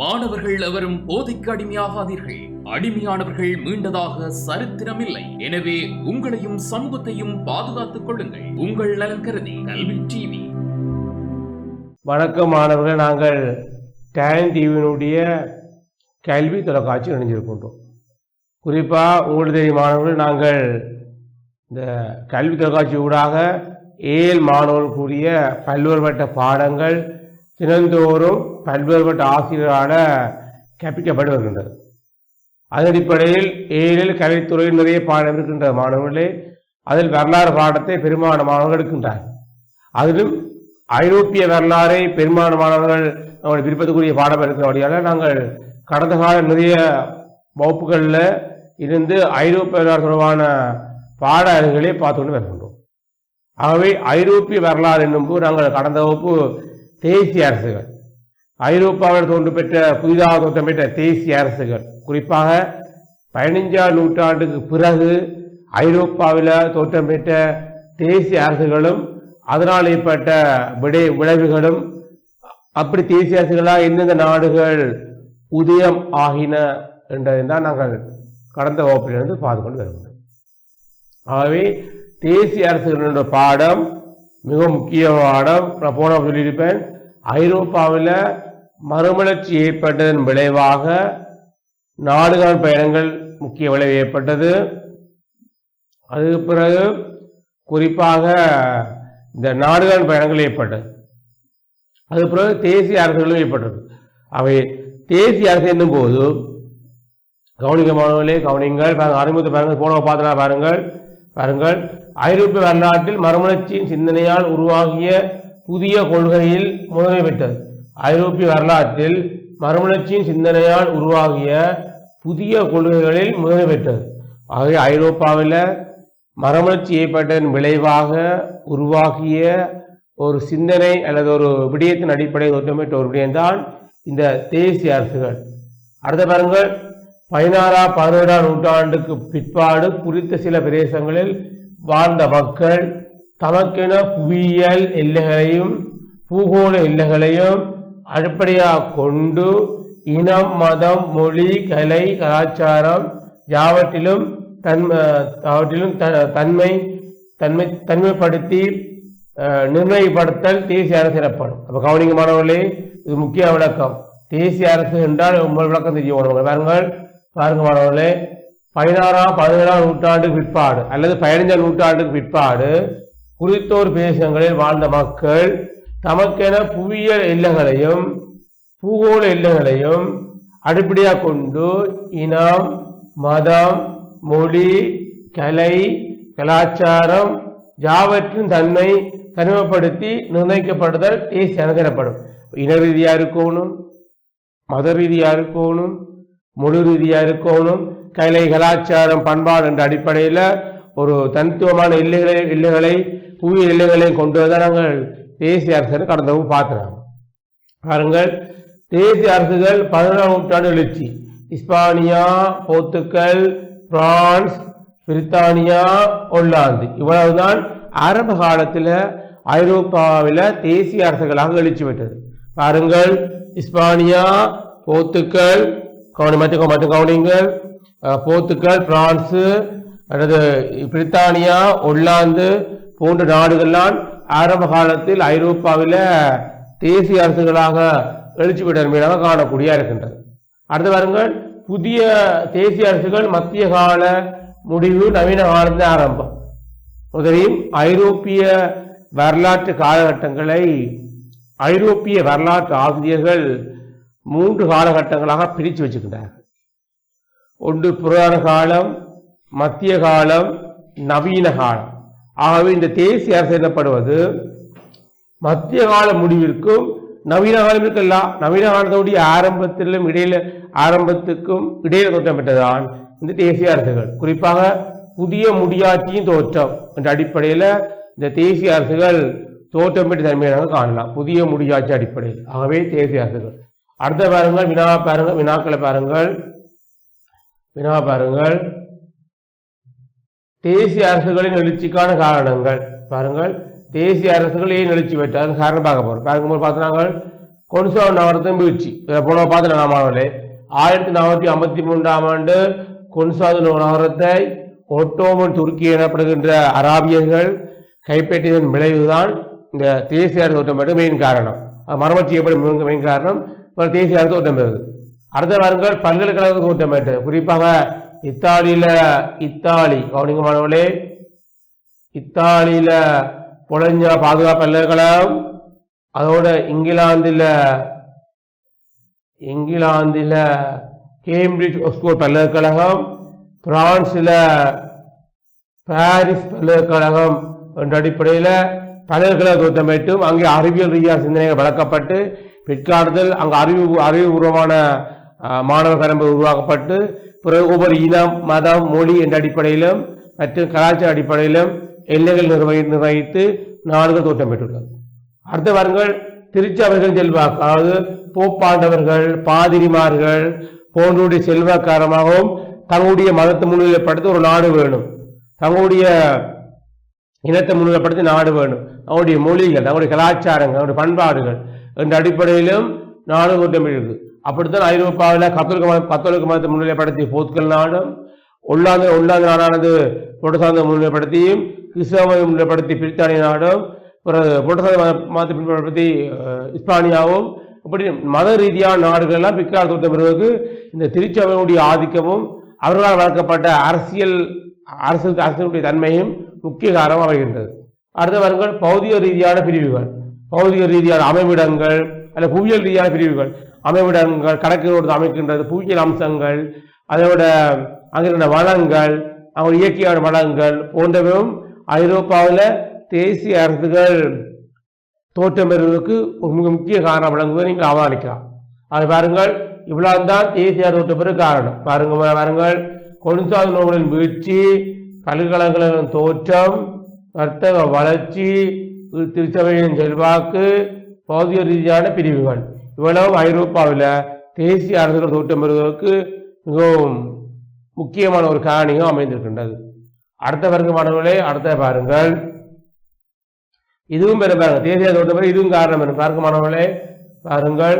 மாணவர்கள் எவரும் போதைக்கு அடிமையாகாதீர்கள். அடிமையானவர்கள் மீண்டதாக சரித்திரமில்லை. எனவே உங்களையும் சமூகத்தையும் பாதுகாத்துக் கொள்ளுங்கள். உங்கள் நலன் கருதி கல்வி டிவி. வணக்கம் மாணவர்கள். நாங்கள் டேலண்ட் டிவியினுடைய கல்வி தொலைக்காட்சி இணைஞ்சிருக்கின்றோம். குறிப்பாக உங்களுக்கு தெரியும் மாணவர்கள் நாங்கள் இந்த கல்வி தொலைக்காட்சி ஊடாக ஏழு மாணவர்களுக்குரிய பல்வேறுபட்ட பாடங்கள் தினந்தோறும் பல்வேறுபட்ட ஆசிரியரால் கற்பிக்கப்பட்டு வருகின்றது. அதன் அடிப்படையில் ஏழில் கலைத்துறையில் நிறைய பாடம் இருக்கின்ற மாணவர்களே அதில் வரலாறு பாடத்தை பெரும்பாலான மாணவர்கள் எடுக்கின்றார் அதிலும் ஐரோப்பிய வரலாறை பெரும்பாலான மாணவர்கள் அவங்களுடைய விருப்பத்துக்குரிய பாடம் இருக்கிறபடியால் நாங்கள் கடந்த கால நிறைய வகுப்புகளில் இருந்து ஐரோப்பிய வரலாறு தொடர்பான பாட அறிவுகளை பார்த்து கொண்டு வருகின்றோம். ஆகவே ஐரோப்பிய வரலாறு என்னும்போது நாங்கள் கடந்த வகுப்பு தேசிய அரசுகள். ஐரோப்பாவில் தோன்று பெற்ற புதிதாக தோற்றம் பெற்ற தேசிய அரசுகள். குறிப்பாக பதினைஞ்சாம் நூற்றாண்டுக்கு பிறகு ஐரோப்பாவில் தோற்றம் பெற்ற தேசிய அரசுகளும் அதனால் ஏற்பட்ட விடை விளைவுகளும் அப்படி தேசிய அரசுகளாக எந்தெந்த நாடுகள் உதயம் ஆகின என்றதை தான் நாங்கள் கடந்த வகுப்பிலிருந்து பார்த்து கொண்டு வருகிறோம். ஆகவே தேசிய அரசுகளோட பாடம் மிக முக்கிய பாடம். நான் போன சொல்லியிருப்பேன் ஐரோப்பாவில் மறுமலர்ச்சி ஏற்பட்டதன் விளைவாக நாடுகாண் பயணங்கள் முக்கிய விளைவு ஏற்பட்டது. அதுக்கு பிறகு குறிப்பாக இந்த நாடுகாண் பயணங்கள் ஏற்பட்டது. அதுக்கு பிறகு தேசிய அரசுகளும் ஏற்பட்டது. அவை தேசிய அரசு என்னும் போது கவனிக்க மாணவர்களே கவனிங்கள் பாருங்கள் அறிமுகத்தை பாருங்கள் போன பார்த்தனா பாருங்கள் பாருங்கள் ஐரோப்பிய வரலாற்றில் மறுமலர்ச்சியின் சிந்தனையால் உருவாகிய புதிய கொள்கையில் முதன்மை பெற்றது. ஐரோப்பிய வரலாற்றில் மறுமலர்ச்சியின் சிந்தனையால் உருவாகிய புதிய கொள்கைகளில் முதன்மை பெற்றது. ஆகவே ஐரோப்பாவில் மறுமலர்ச்சி ஏற்பட்டதன் விளைவாக உருவாகிய ஒரு சிந்தனை அல்லது ஒரு விடயத்தின் அடிப்படையில் தோற்றமிட்ட ஒரு விடயம்தான் இந்த தேசிய அரசுகள். அடுத்த பாருங்கள். பதினாறாம் பதினேழாம் நூற்றாண்டுக்கு பிற்பாடு குறித்த சில பிரதேசங்களில் வாழ்ந்த மக்கள் தமக்கென புவியியல் எல்லைகளையும் பூகோள எல்லைகளையும் அடிப்படையாக கொண்டு இனம் மதம் மொழி கலை கலாச்சாரம் யாவற்றிலும் தன்ம அவற்றிலும் த- தன்மை தன்மை தன்மைப்படுத்தி நிர்ணயப்படுத்தல் தேசிய அரசு எனப்படும். அப்போ கவனிங்க மாணவர்களே இது முக்கிய விளக்கம். தேசிய அரசு என்றால் உங்கள் விளக்கம் தெரிய வேணும் பாருங்கள் பாருங்க மாணவர்களே பதினாறாம் பதினேழாம் நூற்றாண்டுக்கு பிற்பாடு அல்லது பதினைஞ்சாம் நூற்றாண்டுக்கு பிற்பாடு குறித்தோர் பிரதேசங்களில் வாழ்ந்த மக்கள் தமக்கென புவியியல் எல்லைகளையும் பூகோள எல்லைகளையும் அடிப்படையாக கொண்டு இனம் மதம் மொழி கலை கலாச்சாரம் யாவற்றின் தன்மை தனிமைப்படுத்தி நிர்ணயிக்கப்படுதல் தேசிய அரசு எனப்படும் இன ரீதியாக இருக்கணும் மத ரீதியாக இருக்கணும் மொழி ரீதியாக இருக்கணும் கலை கலாச்சாரம் பண்பாடு என்ற அடிப்படையில் ஒரு தனித்துவமான எல்லைகளை எல்லைகளை புவி எல்லைகளை கொண்டு வந்தால் நாங்கள் தேசிய அரசு கடந்தவும் வகுப்பு பாருங்கள் தேசிய அரசுகள் பதினேழாம் நூற்றாண்டு எழுச்சி. இஸ்பானியா போர்த்துக்கல் பிரான்ஸ் பிரித்தானியா ஒல்லாந்து இவ்வளவுதான் அரபு காலத்தில் ஐரோப்பாவில் தேசிய அரசுகளாக எழுச்சி பெற்றது. பாருங்கள் இஸ்பானியா போர்த்துக்கல் கவனி மற்றும் மற்றும் கவனிங்கள் போர்த்துக்கல் பிரான்ஸு அல்லது பிரித்தானியா ஒல்லாந்து போன்ற நாடுகள்லாம் ஆரம்ப காலத்தில் ஐரோப்பாவில் தேசிய அரசுகளாக எழுச்சி பெற்றமையாக காணக்கூடிய இருக்கின்றது. அடுத்து பாருங்கள் புதிய தேசிய அரசுகள் மத்திய கால முடிவு நவீன காலத்தில் ஆரம்பம். முதலில் ஐரோப்பிய வரலாற்று காலகட்டங்களை ஐரோப்பிய வரலாற்று ஆசிரியர்கள் மூன்று காலகட்டங்களாக பிரித்து வச்சுக்கின்றார்கள் ஒன்று புராண காலம் மத்திய காலம் நவீன காலம். ஆகவே இந்த தேசிய அரசு எனப்படுவது மத்திய கால முடிவிற்கும் நவீன காலம் இருக்கலாம் நவீன காலத்தோடைய ஆரம்பத்திலும் இடையில ஆரம்பத்துக்கும் இடையில தோற்றம் பெற்றதான் இந்த தேசிய அரசுகள். குறிப்பாக புதிய முடியாட்சியின் தோற்றம் என்ற அடிப்படையில் இந்த தேசிய அரசுகள் தோற்றம் பெற்ற தன்மையாக காணலாம். புதிய முடியாட்சி அடிப்படையில். ஆகவே தேசிய அரசுகள். அடுத்த பாருங்கள் வினா பாருங்கள் வினாக்களை பாருங்கள். வினா பாருங்கள். தேசிய அரசுகளின் எழுச்சிக்கான காரணங்கள். பாருங்கள் தேசிய அரசுகள் ஏன் எழுச்சி பெற்றார் காரணம் பார்க்க போறோம். பார்க்கும்போது பார்த்தோம்னா கொன்சோ நகரத்தின் வீழ்ச்சி. இதை போன பார்த்து நாமாவளே ஆயிரத்தி நானூற்றி ஐம்பத்தி மூன்றாம் ஆண்டு கொன்சாது நகரத்தை ஒட்டோமன் துருக்கி எனப்படுகின்ற அராபியர்கள் கைப்பற்றியதன் விளைவுதான் இந்த தேசிய அரசு தோட்டம் பெற்ற மெயின் காரணம். அது மரமட் மெயின் காரணம்? தேசிய அரசு தோட்டம் பெறுது அடுத்த வாரங்கள் பல்கலைக்கழக தோட்டம் பெற்றது குறிப்பாக இத்தாலியில இத்தாலி. கவனிங்க மாணவர்களே. இத்தாலியில பொலஞ்சா பாதுகாப்பு பல்கலைக்கழகம் அதோட இங்கிலாந்துல இங்கிலாந்துல கேம்பிரிட்ஜ் ஒக்ஸ்போர்ட் பல்கலைக்கழகம் பிரான்ஸில் பாரிஸ் பல்கலைக்கழகம் என்ற அடிப்படையில் பல்கலைக்கழக திட்டமிட்டும் அங்கே அறிவியல் ரீதியாக சிந்தனைகள் வளர்க்கப்பட்டு பிற்காலத்தில் அங்கு அறிவு அறிவுபூர்வமான அஹ், மாணவர் கரம்பு உருவாக்கப்பட்டு ஒவ்வொரு இனம் மதம் மொழி என்ற அடிப்படையிலும் மற்றும் கலாச்சார அடிப்படையிலும் எல்லைகள் நிர்வகி நிர்வகித்து நாடுகள் தோற்றம் பெற்றுள்ளது. அடுத்த வாருங்கள் திருச்சபைகள் செல்வாக்கு அதாவது போப்பாண்டவர்கள் பாதிரிமார்கள் போன்றோடைய செல்வாக்காரமாகவும் தங்களுடைய மதத்தை முன்னிலைப்படுத்த ஒரு நாடு வேணும். தங்களுடைய இனத்தை முன்னிலைப்படுத்தி நாடு வேணும். அவருடைய மொழிகள் அவருடைய கலாச்சாரங்கள் அவருடைய பண்பாடுகள் என்ற அடிப்படையிலும் நாடு தோற்றம் அப்படித்தான் ஐரோப்பாவில் கத்தோலிக்க மத கத்தோலிக்க மதத்தை முன்னிலைப்படுத்தி போத்துக்கள் நாடும் உள்ளாந்து உள்ளாந்து நாடானது புரட்டசாந்த முன்னிலைப்படுத்தியும் கிறிஸ்தவ மதத்தை முன்னிலைப்படுத்தி பிரித்தானிய நாடும் பிறகு புரட்டசாந்த மத மதத்தை முன்னிலைப்படுத்தி இஸ்பானியாவும் இப்படி மத ரீதியான நாடுகள் எல்லாம் பிற்கால தோற்றம் இந்த திருச்சபையினுடைய ஆதிக்கமும் அவர்களால் வளர்க்கப்பட்ட அரசியல் அரசியல் அரசியலுடைய தன்மையும் முக்கிய காரணமாக அமைகின்றது அடுத்த வருங்கள் பௌதிக ரீதியான பிரிவுகள். பௌதிக ரீதியான அமைவிடங்கள் அல்ல புவியியல் ரீதியான பிரிவுகள் அமைவிடங்கள் கணக்குகளோடு அமைக்கின்றது புவியியல் அம்சங்கள் அதோட அங்கிருந்த வளங்கள் அவங்க இயற்கையான வளங்கள் போன்றவையும் ஐரோப்பாவில் தேசிய அரசுகள் தோற்றம் பெறுவதற்கு ஒரு மிக முக்கிய காரணம் விளங்குவதை நீங்கள் அவதானிக்கலாம். அது பாருங்கள் இவ்வளவுதான் தேசிய தோற்றம் பெற காரணம். பாருங்க பாருங்கள் கொழுந்தாது நோய்களின் வீழ்ச்சி பல்கலைக்கழகங்களின் தோற்றம் வர்த்தக வளர்ச்சி திருச்சபையின் செல்வாக்கு பௌதிக ரீதியான பிரிவுகள். இவ்வளவு ஐரோப்பாவில் தேசிய அரசுகள் தோற்றம் பெறுவதற்கு மிகவும் முக்கியமான ஒரு காரணியும் அமைந்திருக்கின்றது. அடுத்த வர்க்க மாணவர்களே அடுத்த பாருங்கள். இதுவும் பெரும் பாருங்க தேசிய தோட்டம் பெற இதுவும் காரணம் என்ன பார்க்க மாணவர்களே பாருங்கள்.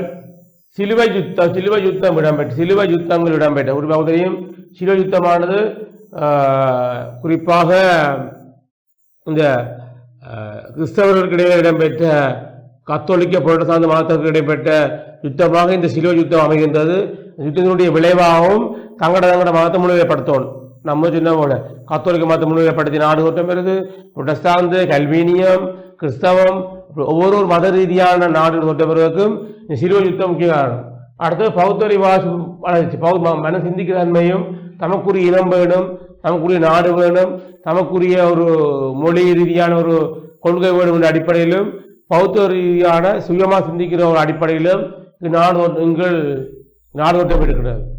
சிலுவை யுத்தம் சிலுவை யுத்தம் இடம்பெற்ற சிலுவை யுத்தங்கள் இடம்பெற்ற ஒரு பகுதியும் சிலுவை யுத்தமானது குறிப்பாக இந்த கிறிஸ்தவர்களுக்கிடையே இடம்பெற்ற கத்தோலிக்க புரட்டசாந்த மதத்திற்கு இடைப்பட்ட யுத்தமாக இந்த சிலுவை யுத்தம் அமைகின்றது. யுத்தத்தினுடைய விளைவாகவும் தங்கட தங்கட மதத்தை முன்னிலைப்படுத்தணும் நம்ம சொன்ன போல. கத்தோலிக்க மதத்தை முன்னிலைப்படுத்தி நாடு தோட்டம் வருது புரட்டஸ்தாந்து கல்வீனியம் கிறிஸ்தவம் ஒவ்வொரு மத ரீதியான நாடு தோட்டம் வருவதற்கும் இந்த சிலுவை யுத்தம் முக்கிய காரணம். அடுத்தது பௌத்தரி வாசி வளர்ச்சி. பௌ ம- மன சிந்திக்கிற தன்மையும் தமக்குரிய இனம் வேணும் தமக்குரிய நாடு வேணும் தமக்குரிய ஒரு மொழி ரீதியான ஒரு கொள்கை வேணும் என்ற அடிப்படையிலும் பௌத்த ரீதியான சுயமாக சிந்திக்கிற ஒரு அடிப்படையிலும் நாடு தோற்றம் எங்கள் நாடு தோட்டம்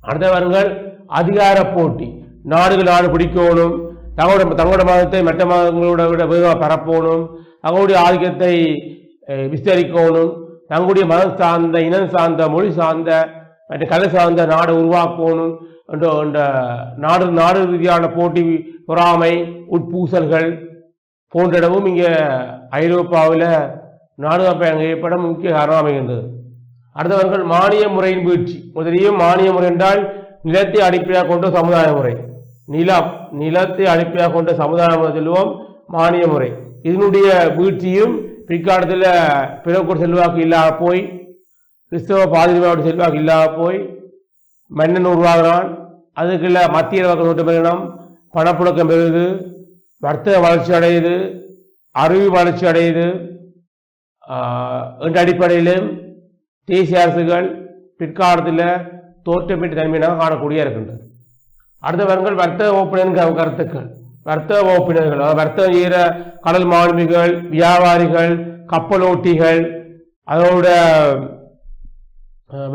அடுத்த அதிகார போட்டி. நாடுகள் நாடு பிடிக்கணும். தங்களோட தங்களோட மதத்தை மற்ற மதங்களோட விட வேகமாக பரப்பணும். தங்களுடைய ஆதிக்கத்தை விஸ்தரிக்கணும். தங்களுடைய மதம் சார்ந்த இனம் சார்ந்த மொழி சார்ந்த மற்ற கலை சார்ந்த நாடு உருவாக்கணும் என்ற நாடு நாடு ரீதியான போட்டி பொறாமை உட்பூசல்கள் போன்றடமும் இங்கே ஐரோப்பாவில் நாடு பயணம் முக்கிய காரணம் அமைகின்றது அடுத்தவர்கள் மானிய முறையின் வீழ்ச்சி. முதலியும் மானிய முறை என்றால் நிலத்தை அடிப்படையாக கொண்ட சமுதாய முறை. நிலம் நிலத்தை அடிப்படையாக கொண்ட சமுதாய முறை செல்வோம் மானிய முறை. இதனுடைய வீழ்ச்சியும் பிற்காலத்தில் பிறக்கூட செல்வாக்கு இல்லாத போய் கிறிஸ்தவ பாதிரிமாவோட செல்வாக்கு இல்லாத போய் மன்னன் உருவாகிறான். அதுக்குள்ள மத்திய வர்க்க நோட்டு பெறணும் பணப்புழக்கம் பெறுது வர்த்தக வளர்ச்சி அடையுது அறிவு வளர்ச்சி அடையுது. என்ற அடிப்படையிலும் தேசிய அரசுகள் பிற்காலத்தில் தோற்றப்பட்ட தன்மையினாக காணக்கூடிய இருக்கின்றது. அடுத்த வருங்கள் வர்த்தக ஓப்பினர் கருத்துக்கள். வர்த்தக ஓப்பினர்கள் வர்த்தகம் செய்கிற கடல் மாலுமிகள் வியாபாரிகள் கப்பலோட்டிகள் அதோட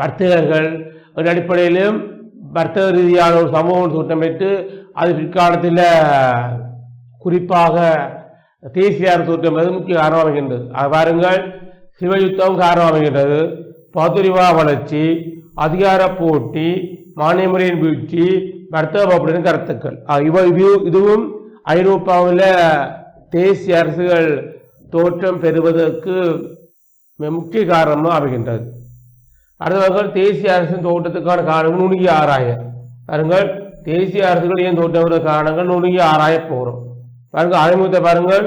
வர்த்தகர்கள் என்ற அடிப்படையிலும் வர்த்தக ரீதியான ஒரு சமூகம் தோற்றமிட்டு அது பிற்காலத்தில் குறிப்பாக தேசிய அரசு தோற்றம் என்பது முக்கிய காரணம் அமைகின்றது அது பாருங்கள் சிவயுத்தம் காரணம் அமைகின்றது பௌத்தறிவா வளர்ச்சி அதிகார போட்டி மானிய முறையின் வீழ்ச்சி வர்த்தக வகுப்புடன் கருத்துக்கள். இவ இது இதுவும் ஐரோப்பாவில் தேசிய அரசுகள் தோற்றம் பெறுவதற்கு முக்கிய காரணமாக அமைகின்றது. அடுத்தவர்கள் தேசிய அரசின் தோட்டத்துக்கான காரணங்கள் நுணுகி ஆராய. பாருங்கள் தேசிய அரசுகள் ஏன் தோற்ற காரணங்கள் நுணுகி ஆராய போகிறோம் பாருங்கள் அறிமுகத்தை பாருங்கள்.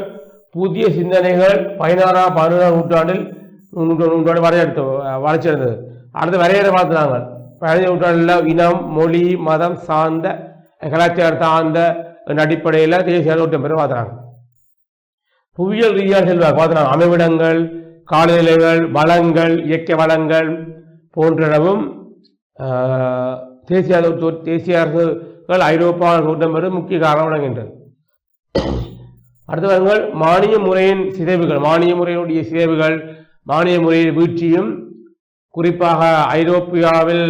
புதிய சிந்தனைகள் பதினாறாம் பதினோராம் நூற்றாண்டில் நூற்றாண்டு நூற்றாண்டு வரையறுத்து வளர்ச்சி இருந்தது அடுத்து வரையறை பார்த்துனாங்க பதினஞ்சு நூற்றாண்டில் இனம் மொழி மதம் சார்ந்த கலாச்சார சார்ந்த அடிப்படையில் தேசிய தோட்டம் பெற பார்த்துறாங்க புவியியல் ரீதியாக செல்வார் பார்த்துனாங்க அமைவிடங்கள் காலநிலைகள் வளங்கள் இயற்கை வளங்கள் போன்றனவும் தேசிய தேசிய அரசுகள் ஐரோப்பா தோட்டம் பெறும் முக்கிய காரணம் அடுத்து அடுத்தவர்கள் மானிய முறையின் சிதைவுகள். மானிய முறையினுடைய சிதைவுகள் மானிய முறையின் வீழ்ச்சியும் குறிப்பாக ஐரோப்பியாவில்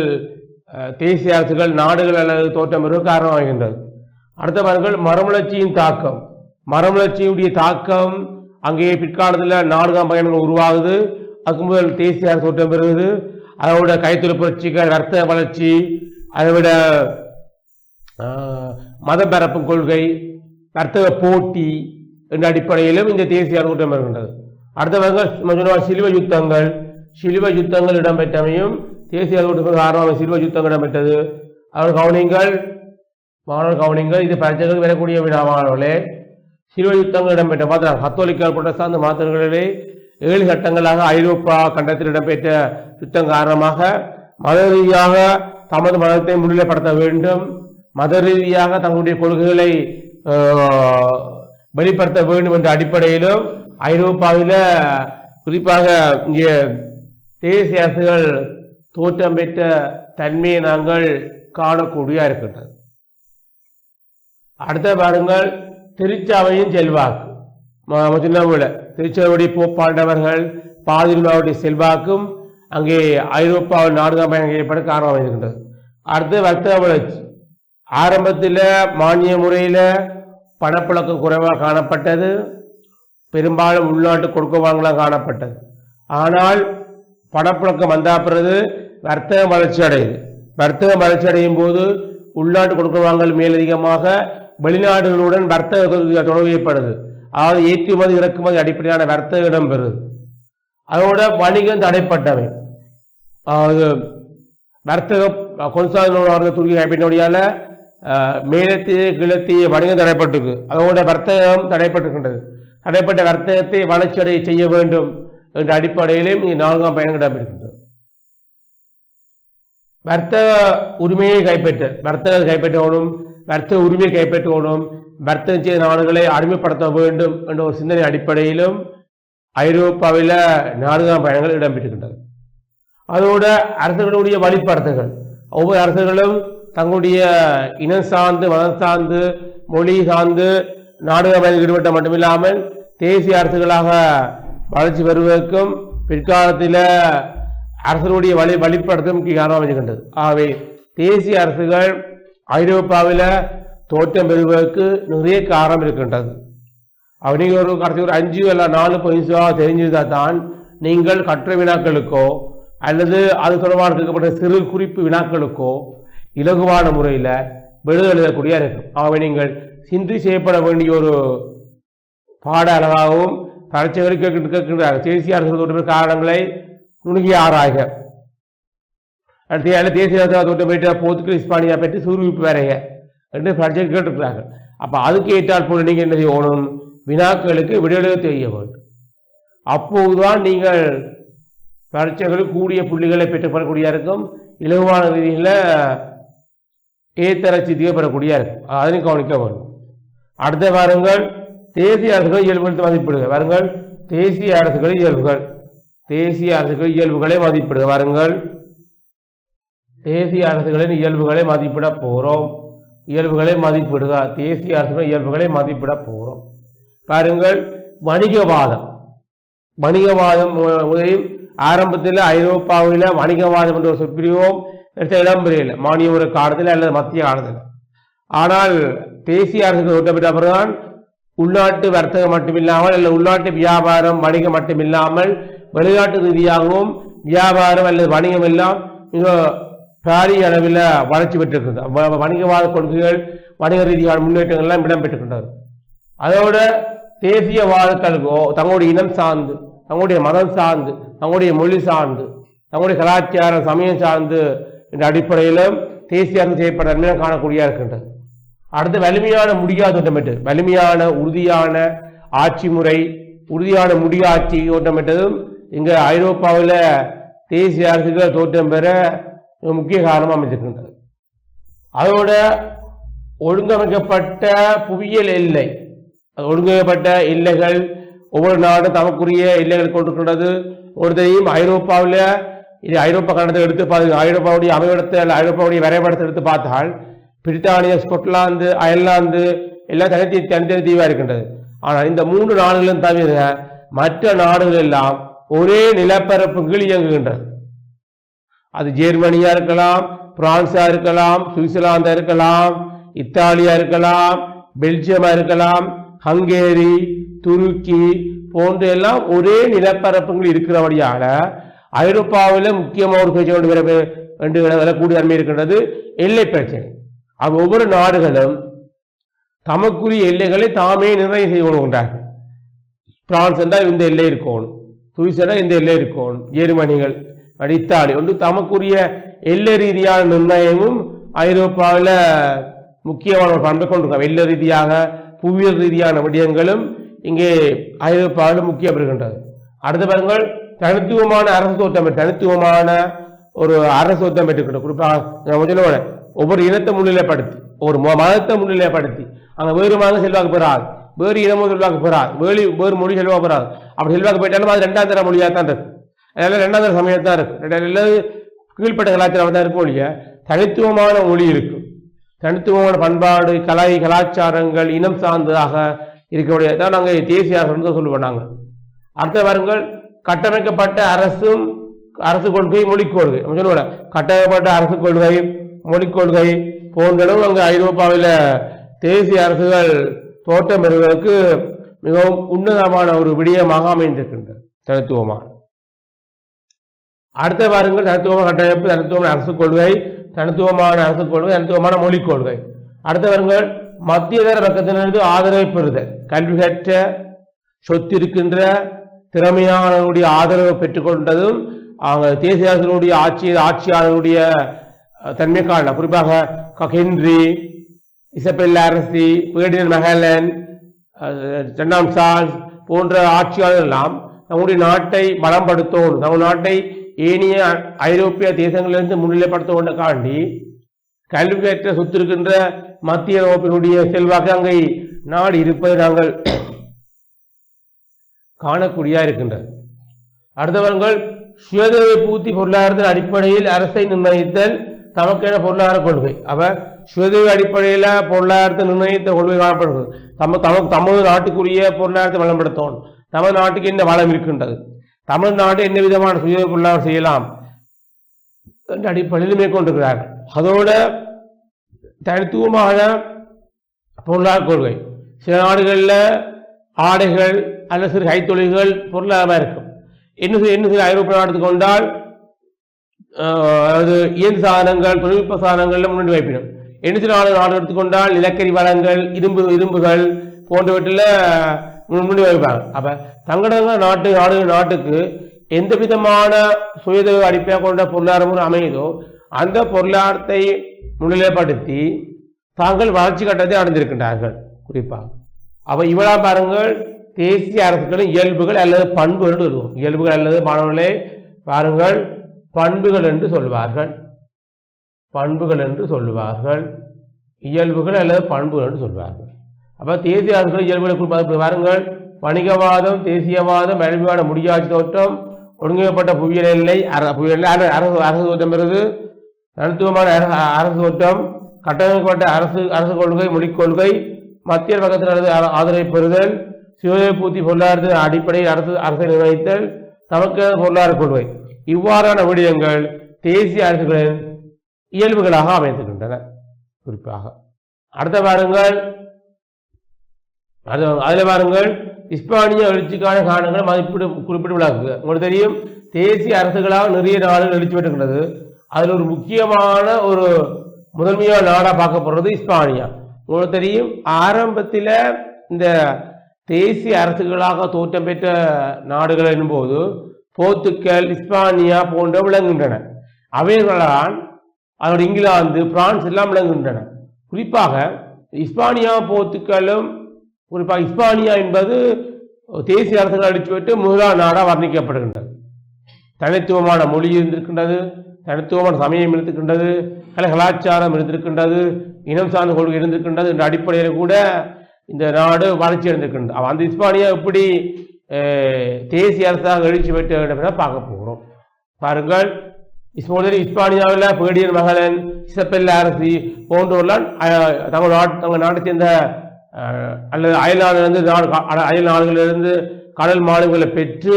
தேசிய அரசுகள் நாடுகள் அல்லது தோற்றம் காரணமாகின்றது. காரணமாகின்றது பாருங்கள் மரமலர்ச்சியின் தாக்கம். மரமலர்ச்சியுடைய தாக்கம் அங்கே பிற்காலத்தில் நாடுகாம் பயணங்கள் உருவாகுது. அதுக்கு முதல் தேசிய அரசு தோற்றம் பெறுவது அதோட கைத்தொழில் புரட்சிகள் வர்த்தக வளர்ச்சி அதை விட ஆஹ், மதப்பரப்பும் கொள்கை வர்த்தக போட்டி என்ற அடிப்படையிலும் இந்த தேசிய கூட்டம் வருகின்றது அடுத்தவர்கள் சிலுவ யுத்தங்கள். சிலுவ யுத்தங்கள் இடம்பெற்றமையும் தேசிய கூட்டத்துக்கு காரணமாக சிலுவ யுத்தங்கள் இடம்பெற்றது. அவர் கவனிங்கள் மாணவர் கவனிங்கள் இது பிரச்சனைகள் வரக்கூடிய வினாமானவர்களே சிலுவ யுத்தங்கள் இடம்பெற்ற பார்த்தா கத்தோலிக்க புரட்டஸ்தாந்த மாத்திரங்களிலே ஏழு கட்டங்களாக ஐரோப்பா கண்டத்தில் இடம்பெற்ற யுத்தம் காரணமாக மத ரீதியாக தமது மதத்தை முன்னிலைப்படுத்த வேண்டும். மத ரீதியாக தங்களுடைய கொள்கைகளை வெளிப்படுத்த வேண்டும் என்ற அடிப்படையிலும் ஐரோப்பாவில் குறிப்பாக இங்கே தேசிய அரசுகள் தோற்றம் பெற்ற தன்மையை நாங்கள் காணக்கூடிய இருக்கின்றது. அடுத்த பாருங்கள் திருச்சாவையும் செல்வாக்கு. ம- திருச்சாவுடைய போப்பாண்டவர்கள் பாதிரிமாவுடைய செல்வாக்கும் அங்கே ஐரோப்பாவில் நாடுதான் பயணம் ஏற்பட காரணமாக இருக்கின்றது. அடுத்து வர்த்தக வளர்ச்சி. ஆரம்பத்தில் மானிய முறையில் பணப்புழக்கம் குறைவாக காணப்பட்டது. பெரும்பாலும் உள்நாட்டு கொடுக்க வாங்கலாம் காணப்பட்டது. ஆனால் பணப்புழக்கம் வந்தா பிறகு வர்த்தகம் வளர்ச்சி அடையுது. வர்த்தகம் வளர்ச்சி அடையும் போது உள்நாட்டு கொடுக்க வாங்கல் மேலதிகமாக வெளிநாடுகளுடன் வர்த்தக தொடர்பு ஏற்படுது அதாவது ஏற்றுமதி இறக்குமதி அடிப்படையான வர்த்தகம் இடம்பெறுது அதோட வணிகம் தடைப்பட்டவை. அதாவது வர்த்தகம் கொன்சாதனோட துருக்கி கைப்பற்றினபடியால் மேலத்திய கிழத்திய வணிகம் தடைப்பட்டிருக்கு. அதோட வர்த்தகம் தடைப்பட்டிருக்கின்றது. தடைப்பட்ட வர்த்தகத்தை வளர்ச்சியடைய செய்ய வேண்டும் என்ற அடிப்படையிலும் இங்கு நான்காம் பயணம் இடம்பெறுகின்றது வர்த்தக உரிமையை கைப்பற்ற வர்த்தக கைப்பற்றணும் வர்த்தக உரிமையை கைப்பற்றணும் வர்த்தகம் செய்த நாடுகளை அடிமைப்படுத்த வேண்டும் என்ற ஒரு சிந்தனை அடிப்படையிலும் ஐரோப்பாவில் நான்காம் பயணங்கள் இடம்பெற்றிருக்கின்றது. அதோட அரசுகளுடைய வழிப்படுத்துகள் ஒவ்வொரு அரசுகளும் தங்களுடைய இனம் சார்ந்து மதம் சார்ந்து மொழி சார்ந்து நாடக பயணம் ஈடுபட்ட மட்டுமில்லாமல் தேசிய அரசுகளாக வளர்ச்சி பெறுவதற்கும் பிற்காலத்தில் அரசுடைய வழி வழிப்படுத்தும் காரணம் அமைஞ்சுகின்றது இருக்கின்றது ஆகவே தேசிய அரசுகள் ஐரோப்பாவில் தோற்றம் பெறுவதற்கு நிறைய காரணம் இருக்கின்றது. அப்ப ஒரு கடைசி ஒரு அஞ்சு அல்ல நாலு பைசாக தெரிஞ்சிருந்தால் தான் நீங்கள் கற்ற வினாக்களுக்கோ அல்லது அது தொடர்பான கேட்கப்பட்ட சிறு குறிப்பு வினாக்களுக்கோ இலகுவான முறையில் விடுதல் எழுதக்கூடிய இருக்கும் ஆகவே நீங்கள் சிந்தி செய்யப்பட வேண்டிய ஒரு பாட அளவாகவும் பரீட்சைகளுக்கு கேட்க- கேட்கின்றார் தேசிய அரசு தோற்ற காரணங்களை நுணுகி ஆராய்க. அடுத்து அல்ல தேசிய அரசு தோற்ற போயிட்டு போர்த்துகல் இஸ்பானியா பற்றி சுருவிப்பு வரைக என்று பரீட்சை கேட்டிருக்கிறார்கள். அப்போ அதுக்கு ஏற்றால் போல நீங்கள் என்ன செய்யணும்? வினாக்களுக்கு விடுதலை தெரிய வேண்டும். அப்போதுதான் நீங்கள் பரீட்சைகளுக்கு கூடிய புள்ளிகளை பெற்றுப்படக்கூடிய இருக்கும் இலகுவான ரீதியில் ஏத்தர சித்தியை பெறக்கூடிய இருக்கும் கவனிக்க வேண்டும். அடுத்த வாருங்கள். தேசிய அரசுகள் இயல்புகள் மதிப்பிடுக. வாருங்கள். தேசிய அரசுகள் இயல்புகள். தேசிய அரசுகள் இயல்புகளை மதிப்பிடுக. வாருங்கள். தேசிய அரசுகளின் இயல்புகளை மதிப்பிட போகிறோம் இயல்புகளை மதிப்பிடுக. தேசிய அரசுகளின் இயல்புகளை மதிப்பிட போகிறோம் பாருங்கள். வணிகவாதம். வணிகவாதம் முதலில் ஆரம்பத்தில் ஐரோப்பாவில் வணிகவாதம் என்ற ஒரு இடம்பெறையில் மானிய ஒரு காலத்தில் அல்லது மத்திய காலத்தில். ஆனால் தேசிய அரசுக்கு ஒட்டப்பட்ட பிறகுதான் உள்நாட்டு வர்த்தகம் மட்டுமில்லாமல் அல்லது உள்நாட்டு வியாபாரம் வணிகம் மட்டுமில்லாமல் வெளிநாட்டு ரீதியாகவும் வியாபாரம் அல்லது வணிகம் எல்லாம் மிக பாரிய அளவில் வளர்ச்சி பெற்றிருக்கிறது வணிகவாத கொள்கைகள் வணிக ரீதியான முன்னேற்றங்கள் எல்லாம் இடம்பெற்றிருக்கின்றது அதோட தேசியவாதங்களுக்கோ தங்களுடைய இனம் சார்ந்து தங்களுடைய மதம் சார்ந்து தங்களுடைய மொழி சார்ந்து தங்களுடைய கலாச்சாரம் சமயம் சார்ந்து என்ற அடிப்படையிலும் தேசிய அரசு செய்யப்பட்ட நன்மையை காணக்கூடியதாக இருக்கின்றது. அடுத்து வலிமையான முடியா தோட்டமிட்டு வலிமையான உறுதியான ஆட்சி முறை உறுதியான முடியாட்சி தோட்டமிட்டதும் இங்கே ஐரோப்பாவில் தேசிய அரசுகள் தோற்றம் பெற முக்கிய காரணமாக அமைந்திருக்கின்றது. அதோட ஒழுங்கமைக்கப்பட்ட புவியியல் எல்லை ஒழுங்கமைக்கப்பட்ட எல்லைகள் ஒவ்வொரு நாடும் தமக்குரிய எல்லைகள் கொண்டிருக்கின்றது. ஒரு தெரியும் ஐரோப்பாவில் இது ஐரோப்பா கண்டத்தை எடுத்து பார்த்து ஐரோப்பாவுடைய அமைவிடத்தை அல்ல ஐரோப்பாவுடைய வரைபடத்தை எடுத்து பார்த்தால் பிரித்தானியா ஸ்கொட்லாந்து அயர்லாந்து எல்லாம் தனித்தி தனித்தனி தீவாக இருக்கின்றது. ஆனால் இந்த மூன்று நாடுகளும் தவிர மற்ற நாடுகள் எல்லாம் ஒரே நிலப்பரப்பு கீழ் இயங்குகின்றது. அது ஜெர்மனியா இருக்கலாம் பிரான்ஸா இருக்கலாம் சுவிட்சர்லாந்தா இருக்கலாம் இத்தாலியா இருக்கலாம் பெல்ஜியமா இருக்கலாம் ஹங்கேரி துருக்கி போன்ற எல்லாம் ஒரே நிலப்பரப்புகள் இருக்கிறபடியால ஐரோப்பாவில் முக்கியமாக ஒரு பேச்சு கொண்டு வர வேண்டு வரக்கூடிய தன்மை இருக்கின்றது. எல்லை பிரச்சனை. அது ஒவ்வொரு நாடுகளும் தமக்குரிய எல்லைகளை தாமே நிர்ணயம் செய்து கொள்கின்றார்கள். பிரான்ஸ் என்றால் இந்த எல்லை இருக்கணும் சுவிஸ் இந்த எல்லை இருக்கணும் ஜெர்மனிகள் இத்தாலி வந்து தமக்குரிய எல்லை ரீதியான நிர்ணயமும் ஐரோப்பாவில் முக்கியமான ஒரு பண்பை கொண்டிருக்காங்க எல்லை ரீதியாக புவியியல் ரீதியான விடயங்களும் இங்கே ஐரோப்பாவில் முக்கியம் இருக்கின்றது அடுத்த பாருங்கள். தனித்துவமான அரசு தோற்றம் தனித்துவமான ஒரு அரசு தோற்றம் பெற்றுக்கிட்டோம் குறிப்பாக நான் ஒவ்வொரு இனத்தை முன்னிலைப்படுத்தி ஒரு மதத்தை முன்னிலைப்படுத்தி அங்கே வேறு மதம் செல்வாக்கு பெறாது. வேறு இனமும் செல்வாக்கு பெறாது. வேறு வேறு மொழி செல்வாக்கு பெறாது. அப்படி செல்வாக்கு போயிட்டாலும் அது ரெண்டாம் தர மொழியாக தான் இருக்கு. அதனால ரெண்டாம் தர சமயம் தான் இருக்கு. ரெண்டாவது கீழ்பட்ட கீழ்ப்பட்ட கலாச்சாரம் தான் இருக்கும் ஒழிய தனித்துவமான மொழி இருக்கும் தனித்துவமான பண்பாடு கலை கலாச்சாரங்கள் இனம் சார்ந்ததாக இருக்கக்கூடிய தான் நாங்கள் தேசிய அரசு சொல்லுவோம் நாங்கள் அடுத்த வாருங்கள் கட்டமைக்கப்பட்ட அரசும் அரசு கொள்கை மொழிக் கொள்கை. நம்ம சொல்லுவோம் கட்டமைக்கப்பட்ட அரசு கொள்கை மொழிக் கொள்கை. போன்றதும் அங்கு ஐரோப்பாவில் தேசிய அரசுகள் தோட்டம் பெறுவதற்கு மிகவும் உன்னதமான ஒரு விடயமாக அமைந்திருக்கின்றது தனித்துவமான அடுத்த வாருங்கள் தனித்துவமான கட்டமைப்பு தனித்துவமான அரசு கொள்கை தனித்துவமான அரசு கொள்கை தனித்துவமான மொழிக் கொள்கை. அடுத்த வாருங்கள் மத்தியதர பக்கத்திலிருந்து ஆதரவை பெறுதல். கல்வி கற்ற சொத்து இருக்கின்ற ஆதரவை பெற்றுக்கொண்டதும் அவங்க தேசிய அரசினுடைய ஆட்சி ஆட்சியாளருடைய தன்மைக்கான தன்மை குறிப்பாக க- ஹென்றி அரசி பேர்டினன் மெஹலன் அஹ், சார்ஸ் போன்ற ஆட்சியாளர்கள் எல்லாம் நம்முடைய நாட்டை பலப்படுத்தணும் நம்ம நாட்டை ஏனைய ஐரோப்பிய தேசங்களிலிருந்து முன்னிலைப்படுத்த கொண்ட கல்வி கற்ற சொத்திருக்கின்ற மத்திய ஐரோப்பினுடைய செல்வாக்கு அங்கே நாடு இருப்பதை நாங்கள் காணக்கூடியா இருக்கின்றது. அடுத்தவர்கள் சுயதேவை பூர்த்தி பொருளாதாரத்தின் அடிப்படையில் அரசை நிர்ணயித்தல் தமக்கென பொருளாதார கொள்கை. அவ சுயதேவை அடிப்படையில் பொருளாதாரத்தை நிர்ணயித்த கொள்கை காணப்படுகிறது. தம தமக்கு தமது நாட்டுக்குரிய பொருளாதாரத்தை வளம்படுத்தணும் நமது நாட்டுக்கு என்ன வளம் இருக்கின்றது? தமிழ்நாடு என்ன விதமான சுய பொருளாதாரம் செய்யலாம்? என்ற அடிப்படையில் மேற்கொண்டிருக்கிறார்கள். அதோட தனித்துவமான பொருளாதார கொள்கை. சில நாடுகளில் ஆடைகள் அல்லது சிறு கைத்தொழில்கள் பொருளாதாரமாக இருக்கும். இன்னும் சில இன்னும் சில ஐரோப்பிய நாட்டுக்கு கொண்டால் அதாவது இயந்திர சாதனங்கள் தொழில்நுட்ப சாதனங்கள்ல முன்னாடி வைப்பிடும் இன்னும் சில நாடு நாடு எடுத்துக்கொண்டால் நிலக்கரி வளங்கள் இரும்பு இரும்புகள் போன்றவற்றில் முன்னாடி வைப்பாங்க. அப்போ தங்களோட நாட்டு நாடு நாட்டுக்கு எந்த விதமான சுயதொழில் அடிப்படையாக கொண்ட பொருளாதாரம் அமையுதோ அந்த பொருளாதாரத்தை முன்னிலைப்படுத்தி தாங்கள் வளர்ச்சி கட்டத்தை அடைந்திருக்கின்றார்கள் குறிப்பாக அப்போ இவ்வளோ பாருங்கள் தேசிய அரசுகளின் இயல்புகள் அல்லது பண்புகள் என்று சொல்லுவோம். இயல்புகள் அல்லது மாணவர்களே பாருங்கள் பண்புகள் என்று சொல்வார்கள் பண்புகள் என்று சொல்லுவார்கள். இயல்புகள் அல்லது பண்புகள் என்று சொல்வார்கள் அப்போ தேசிய அரசுகள் இயல்புகளை குறிப்பாக பாருங்கள் வணிகவாதம் தேசியவாதம் வலிமையான முடியாட்சி தோற்றம் ஒழுங்கப்பட்ட புவியியல் எல்லை புவியியல் அரசு அரசு தோற்றம் பெறுது தனித்துவமான அரசு அரசு தோற்றம் கட்டமைக்கப்பட்ட அரசு அரசு கொள்கை மொழிக் கொள்கை மத்திய பக்கத்தினரது ஆ- ஆதரவை பெறுதல் சுய பூர்த்தி பொருளாதாரத்தின் அடிப்படையில் அரசு அரசை நிர்வகித்தல் தமக்கு பொருளாதார கொள்கை. இவ்வாறான விடயங்கள் தேசிய அரசுகளின் இயல்புகளாக அமைந்திருக்கின்றன. குறிப்பாக அடுத்த பாருங்கள் அது அதில் பாருங்கள் இஸ்பானிய எழுச்சிக்கான காரணங்கள் மதிப்பீடு குறிப்பிட்டு விளக்குங்க உங்களுக்கு தெரியும். தேசிய அரசுகளாக நிறைய நாடுகள் எழுச்சி பெற்றுகின்றது அதில் ஒரு முக்கியமான ஒரு முதன்மையான நாடாக பார்க்கப்படுறது இஸ்பானியா. உங்களுக்கு தெரியும் ஆரம்பத்தில் இந்த தேசிய அரசுகளாக தோற்றம் பெற்ற நாடுகள் எனும்போது போர்த்துக்கல் இஸ்பானியா போன்ற விளங்குகின்றன. அவைகளால் அதோட இங்கிலாந்து பிரான்ஸ் எல்லாம் விளங்குகின்றன. குறிப்பாக இஸ்பானியா போர்த்துக்கலும் குறிப்பாக இஸ்பானியா என்பது தேசிய அரசுகள் அடிச்சுவிட்டு முதலாம் நாடாக வர்ணிக்கப்படுகின்றது. தனித்துவமான மொழி இருந்திருக்கின்றது. தனித்துவமான சமயம் இருந்திருக்கின்றது கலை கலாச்சாரம் இருந்திருக்கின்றது இனம் சார்ந்த கொள்கை இருந்திருக்கின்றது என்ற அடிப்படையில் கூட இந்த நாடு வளர்ச்சி அடைந்திருக்கின்றது. அவன் அந்த இஸ்பானியா எப்படி தேசிய அரசாக எழுச்சி பெற்ற வேண்டும் பார்க்க போகிறோம். பாருங்கள் இப்பொழுது இஸ்பானியாவில் பேடியன் மகளன் இசப்பெல்ல அரசி போன்றோர்லாம் தங்கள் நாட்டு தங்கள் நாட்டை சேர்ந்த அல்லது அயல் நாடுகளிலிருந்து நாடு அயல் நாடுகளிலிருந்து கடல் மாடுகளை பெற்று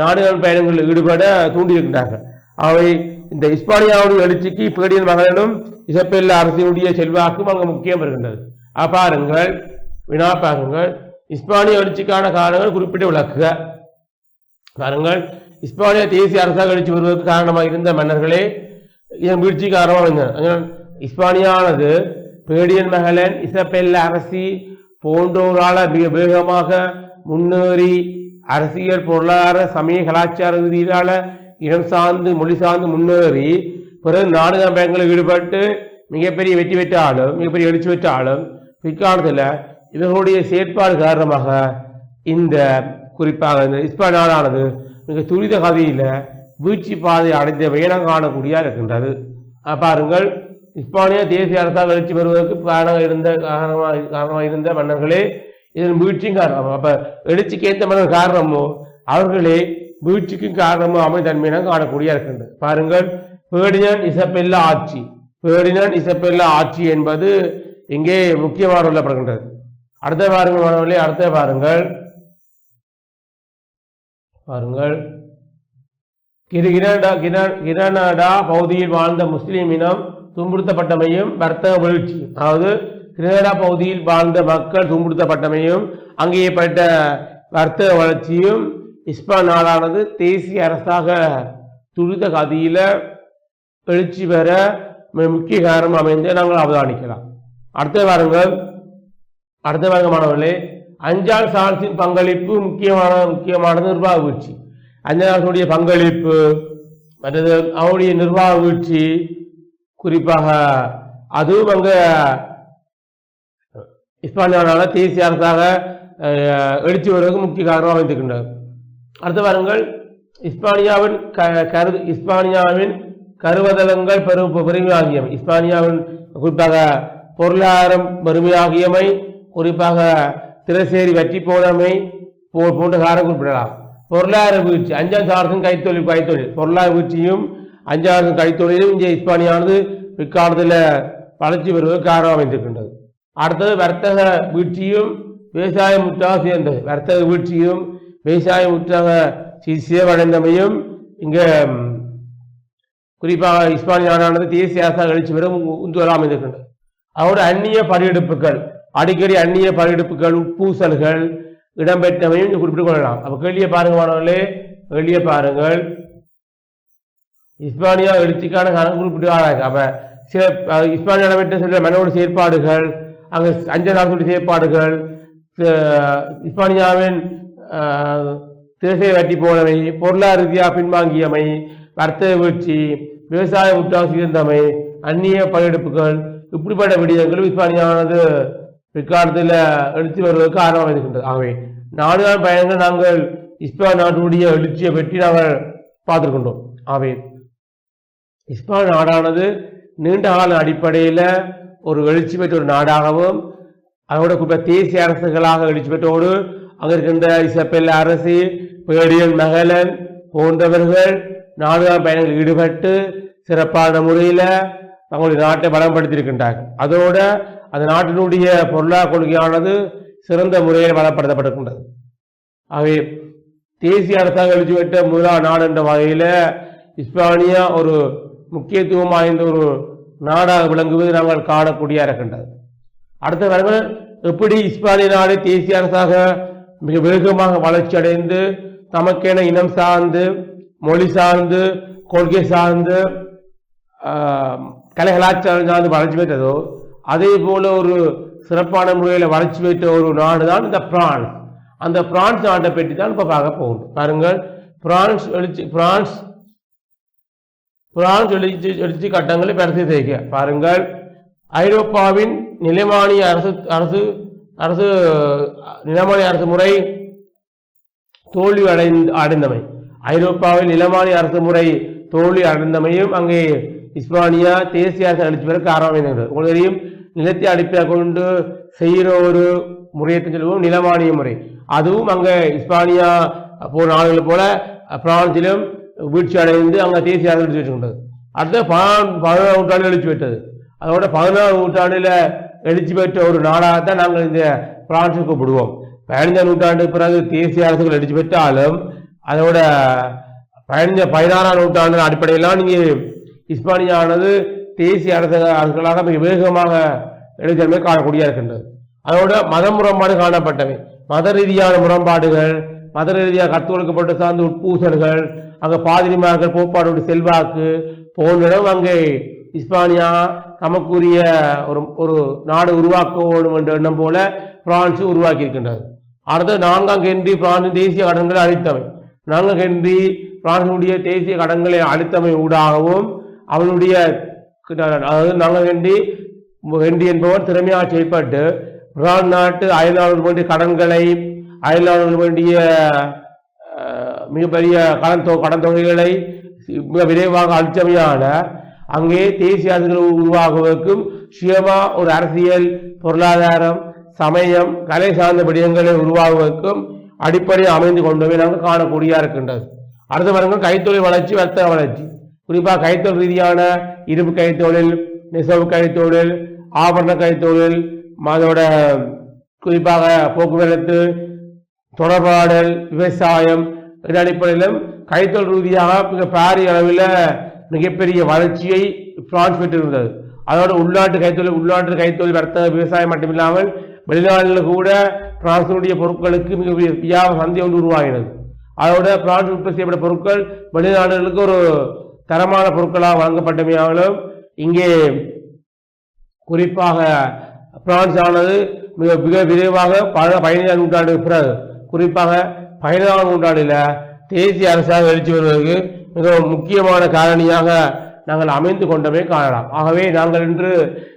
நாடுகள் பயணங்களில் ஈடுபட தூண்டியிருக்கின்றார்கள். அவை இந்த இஸ்பானியாவுடைய எழுச்சிக்கு பேடியன் மகளிடம் இசப்பெல்ல அரசினுடைய செல்வாக்கும் அங்கு முக்கியம் வருகின்றது. அபாருங்கள் பாருங்கள் வினா பாருங்கள். இஸ்பானிய எழுச்சிக்கான காரணங்கள் குறிப்பிட்டு விளக்குக. பாருங்கள் இஸ்பானிய தேசிய அரசாக எழுச்சி வருவதற்கு காரணமாக இருந்த மன்னர்களே இதன் வீழ்ச்சி காரணமாக இஸ்பானியானது பேடியன் மகளன் இசப்பெல்ல அரசி போன்றோரால் மிக வேகமாக முன்னேறி அரசியல் பொருளாதார சமய கலாச்சார ரீதியிலான இனம் சார்ந்து மொழி சார்ந்து முன்னேறி பிறகு நாடுக பயங்களில் ஈடுபட்டு மிகப்பெரிய வெற்றி பெற்றாலும் மிகப்பெரிய எழுச்சி பெற்றாலும் பிற்காலத்தில் இவர்களுடைய செயற்பாடு காரணமாக இந்த குறிப்பாக இந்த இஸ்பான் நாடானது மிக துரித கதையில் வீழ்ச்சி பாதை அடைந்த வேணம் காணக்கூடியா இருக்கின்றது. பாருங்கள். இஸ்பானிய தேசிய அரசாக எழுச்சி பெறுவதற்கு காரணமாக இருந்த காரணமாக காரணமாக இருந்த மன்னர்களே இதன் வீழ்ச்சியும் காரணம். அப்போ எழுச்சிக்கு ஏற்ற மன்னர் காரணமோ அவர்களே வீழ்ச்சிக்கும் காரணமும் அமைதன்மையின காணக்கூடிய இருக்கின்றது பாருங்கள் பேடினன் இசப்பெல்லா ஆட்சி பேடினன் இசப்பெல்லா ஆட்சி என்பது இங்கே முக்கியமாக சொல்லப்படுகின்றது அடுத்த பாருங்கள் மாணவர்களே அடுத்த பாருங்கள் பாருங்கள் கிரு கிரடா கிர- கிரனடா பகுதியில் வாழ்ந்த முஸ்லீம் இனம் துன்புறுத்தப்பட்டமையும் வர்த்தக வீழ்ச்சி அதாவது கிரனடா பகுதியில் வாழ்ந்த மக்கள் துன்புறுத்தப்பட்டமையும் அங்கே பட்ட வர்த்தக வளர்ச்சியும் இஸ்பான் நாடானது தேசிய அரசாக துரித கதியில் எழுச்சி பெற முக்கிய காரணம் அமைந்து நாங்கள் அவதானிக்கலாம். அடுத்த வாருங்கள். அடுத்த வாங்க மாணவர்களே. அஞ்சால் சார்ஸின் பங்களிப்பு முக்கியமான முக்கியமானது நிர்வாக வீழ்ச்சி. அஞ்சாளுடைய பங்களிப்பு மற்றது அவருடைய நிர்வாக வீழ்ச்சி குறிப்பாக அதுவும் அங்கே இஸ்பானியானால தேசிய அரசாக எழுச்சி வருவதற்கு முக்கிய காரணமாக அமைந்திருக்கின்றது. அடுத்த வாருங்கள் இஸ்பானியாவின் க கரு இஸ்பானியாவின் கருவதளங்கள் பெரு பெருமையாகியமை இஸ்பானியாவின் குறிப்பாக பொருளாதாரம் பெருமையாகியமை குறிப்பாக திரைசேரி வெற்றி போனமை போ போன்ற காரணம் குறிப்பிடலாம். பொருளாதார வீழ்ச்சி அஞ்சாம் சாரசும் கைத்தொழில் கைத்தொழில். பொருளாதார வீழ்ச்சியும் அஞ்சாறு கைத்தொழிலும் இங்கே இஸ்பானியானது பிற்காலத்தில் வளர்ச்சி பெறுவதற்கு காரணம் அமைந்திருக்கின்றது. அடுத்தது வர்த்தக வீழ்ச்சியும் விவசாய முற்றாக சேர்ந்தது. வர்த்தக வீழ்ச்சியும் விவசாயம் உற்றாக சேவடைந்தமையும் இங்கே குறிப்பாக இஸ்பானிய நாடானது தேசிய அரசாக எழுச்சி பெறும் உந்துவலாக அமைந்திருக்கின்றது அதோடு அந்நிய படையெடுப்புகள் அடிக்கடி அந்நிய படையெடுப்புகள் உட்பூசல்கள் இடம்பெற்றமையும் குறிப்பிட்டுக் கொள்ளலாம். அப்ப கேள்வியை பாருங்க மாணவர்களே கேள்வியை பாருங்கள். இஸ்பானியா எழுச்சிக்கான காரணம் குறிப்பிட்டு அப்ப சில இஸ்பானிய இடம்பெற்ற சில மனோடு செயற்பாடுகள் அங்கு அஞ்சல் அரசுடைய செயற்பாடுகள் இஸ்பானியாவின் தேசிய வட்டி போனவை பொருளாதார ரீதியாக பின்வாங்கியமை வர்த்தக வீழ்ச்சி விவசாய முற்றாக சீர்ந்தமை அந்நிய படையெடுப்புகள் இப்படிப்பட்ட விடயங்களும் இஸ்பானியானது பிற்காலத்தில் எழுச்சி வருவதற்கு காரணமாக இருக்கின்றது. ஆகவே நாடுகால் பயணங்கள் நாங்கள் இஸ்பான் நாட்டுடைய எழுச்சியை பற்றி நாங்கள் பார்த்துருக்கின்றோம். ஆகவே இஸ்பான் நாடானது நீண்ட கால அடிப்படையில் ஒரு எழுச்சி பெற்ற ஒரு நாடாகவும் அதோட குறிப்பாக தேசிய அரசுகளாக எழுச்சி பெற்றோடு அங்கிருக்கின்ற இசப்பெல்ல அரசி பேடியன் மகளன் போன்றவர்கள் நாடுகால் பயணங்களில் ஈடுபட்டு சிறப்பான முறையில் தங்களுடைய நாட்டை பலப்படுத்தியிருக்கின்றார்கள். அதோட அந்த நாட்டினுடைய பொருளாதார கொள்கையானது சிறந்த முறையில் பலப்படுத்தப்பட்டிருக்கின்றது ஆகவே தேசிய அரசாங்கம் எழுச்சி பெற்ற முதலாம் நாடு என்ற வகையில் இஸ்பானியா ஒரு முக்கியத்துவம் வாய்ந்த ஒரு நாடாக விளங்குவது நாங்கள் காணக்கூடிய இருக்கின்றது. அடுத்த வரவு எப்படி இஸ்பானிய நாடு தேசிய அரசாக மிக வேகமாக வளர்ச்சி அடைந்து தமக்கென இனம் சார்ந்து மொழி சார்ந்து கொள்கை சார்ந்து கலை கலாச்சாரம் சார்ந்து வளர்ச்சி பெற்றதோ. அதே போல ஒரு சிறப்பான முறையில் வளர்ச்சி பெற்ற ஒரு நாடு தான் இந்த பிரான்ஸ். அந்த பிரான்ஸ் நாட்டை பற்றி தான் இப்போ பார்க்க போகணும் பாருங்கள் பிரான்ஸ் எழுச்சி பிரான்ஸ் பிரான்ஸ் எழுச்சி எழுச்சி கட்டங்களை பரிசு செய்க பாருங்கள் ஐரோப்பாவின் நிலைமானிய அரசு அரசு அரசு நிலமானி அரசு முறை தோல்வி அடைந்து அடைந்தமை. ஐரோப்பாவில் நிலமானி அரசு முறை தோல்வி அடைந்தமையும் அங்கே இஸ்பானியா தேசிய அரசு அளித்து பிறகு காரணமாக உங்களுக்கு தெரியும் நிலத்தை அடிப்படையாக கொண்டு செய்கிற ஒரு முறையத்தை சொல்லுவோம் நிலமானிய முறை. அதுவும் அங்கே இஸ்பானியா போன நாடுகள் போல பிரான்சிலும் வீழ்ச்சி அடைந்து அங்கே தேசிய அரசு எழுச்சி வச்சுக்கொண்டது அடுத்து பதினாறு பதினாறு நூற்றாண்டு அழிச்சு விட்டது. அதோட பதினாறு நூற்றாண்டில் எழுச்சி பெற்ற ஒரு நாடாகத்தான் நாங்கள் இந்த பிரான்ஸை கூப்பிடுவோம். பதினைஞ்சாம் நூற்றாண்டு பிறகு தேசிய அரசுகள் எழுச்சி பெற்றாலும் அதோட பதினஞ்ச பதினாறாம் நூற்றாண்டு அடிப்படையெல்லாம் நீங்கள் இஸ்பானியானது தேசிய அரசு அரசுகளாக மிக வேகமாக எழுத்தன்மை காணக்கூடிய இருக்கின்றது. அதோட மத முரண்பாடு காணப்பட்டவை. மத ரீதியான முரண்பாடுகள் மத ரீதியாக கற்றுக்கொடுக்கப்பட்ட சார்ந்த உட்பூசல்கள் அங்கே பாதிரிமார்கள் போப்பாடோட செல்வாக்கு போன்றிடம் அங்கே இஸ்பானியா நமக்குரிய ஒரு ஒரு நாடு உருவாக்க வேண்டும் என்ற எண்ணம் போல பிரான்ஸ் உருவாக்கி இருக்கின்றது அடுத்து நான்காம் கென்றி பிரான்ஸ் தேசிய கடன்களை அளித்தவை நான்காம் கென்றி பிரான்சினுடைய தேசிய கடன்களை அளித்தமை ஊடாகவும் அவனுடைய அதாவது நான்காம் கென்றி வெண்டி என்பவர் திறமையாக செயல்பட்டு பிரான் நாட்டு அயலாளர்கள் வேண்டிய கடன்களை அயல்நாடுகள் வேண்டிய மிகப்பெரிய கடன் தொ கடன் தொகைகளை மிக விரைவாக அளித்தமையான அங்கே தேசிய அரசுகள் உருவாகுவதற்கும் சுயமா ஒரு அரசியல் பொருளாதாரம் சமயம் கலை சார்ந்த விடயங்களை உருவாகுவதற்கும் அடிப்படை அமைந்து கொண்டவை நாங்கள் காணக்கூடியா இருக்கின்றது. அடுத்த பாருங்கள் கைத்தொழில் வளர்ச்சி வர்த்தக வளர்ச்சி. குறிப்பாக கைத்தொழில் ரீதியான இரும்பு கைத்தொழில் நெசவு கைத்தொழில் ஆபரண கைத்தொழில் அதோட குறிப்பாக போக்குவரத்து தொடர்பாடல் விவசாயம் இதன் அடிப்படையிலும் கைத்தொழில் ரீதியாக மிக பாரிய அளவில் மிகப்பெரிய வளர்ச்சியை பிரான்ஸ் பெற்றிருந்தது. அதோட உள்நாட்டு கைத்தொழில் உள்நாட்டு கைத்தொழில் வர்த்தக விவசாயம் மட்டுமில்லாமல் வெளிநாடுகளில் கூட பிரான்சினுடைய பொருட்களுக்கு மிகப்பெரிய வி- வியாபார சந்தை ஒன்று உருவாகினது. அதோட பிரான்ஸ் உற்பத்தி செய்யப்பட்ட பொருட்கள் வெளிநாடுகளுக்கு ஒரு தரமான பொருட்களாக வழங்கப்பட்டமையாலும் இங்கே குறிப்பாக பிரான்ஸ் ஆனது மிக மிக விரைவாக பல பதினைந்தாம் நூற்றாண்டு பிறகு குறிப்பாக பதினாறாம் நூற்றாண்டில் தேசிய அரசாக எழுச்சி வருவதற்கு மிகவும் முக்கியமான காரணியாக நாங்கள் அமைந்து கொண்டமே காணலாம். ஆகவே நாங்கள் இன்று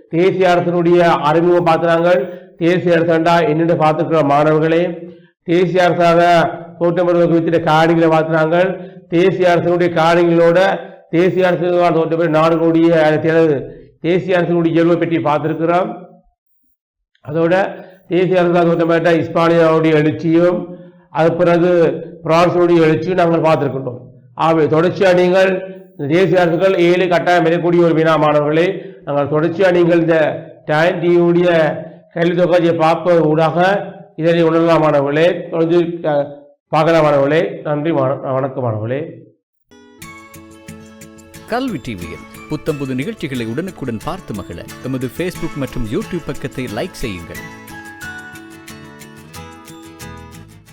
தேசிய அரசனுடைய அறிமுகம் பார்த்துனாங்கள் தேசிய அரசாண்டா என்னென்று பார்த்துக்கிற மாணவர்களே தேசிய அரசாக தோற்றம் பெறுவதற்கு காரணிகளை பார்த்து தேசிய அரசனுடைய காரணிகளோட தேசிய அரசுக்கான தோற்றம் நாடுகளுடைய தேசிய அரசனுடைய இயல்பை பற்றி பார்த்துருக்கிறோம். அதோட தேசிய அரசாக தோற்றப்பட்ட இஸ்பானியாவுடைய எழுச்சியும் அது பிறகு பிரான்ஸுடைய எழுச்சியும் நாங்கள் பார்த்துருக்கின்றோம். ஆகவே தொடர்ச்சியாக நீங்கள் தேசிய அரசுகள் ஏழு கட்டாயம் பெறக்கூடிய ஒரு வினா மாணவர்களே நாங்கள் தொடர்ச்சியாக நீங்கள் இந்த டைம் டிவியுடைய கல்வி தொகையை பார்ப்பது ஊடாக இதனை உணரலாம் மாணவர்களே தொடர்ந்து பார்க்கலாம் மாணவர்களே நன்றி வணக்கம் மாணவர்களே கல்வி டிவியில் புத்தம்புது நிகழ்ச்சிகளை உடனுக்குடன் பார்த்து மகிழ எமது ஃபேஸ்புக் மற்றும் யூடியூப் பக்கத்தை லைக் செய்யுங்கள்.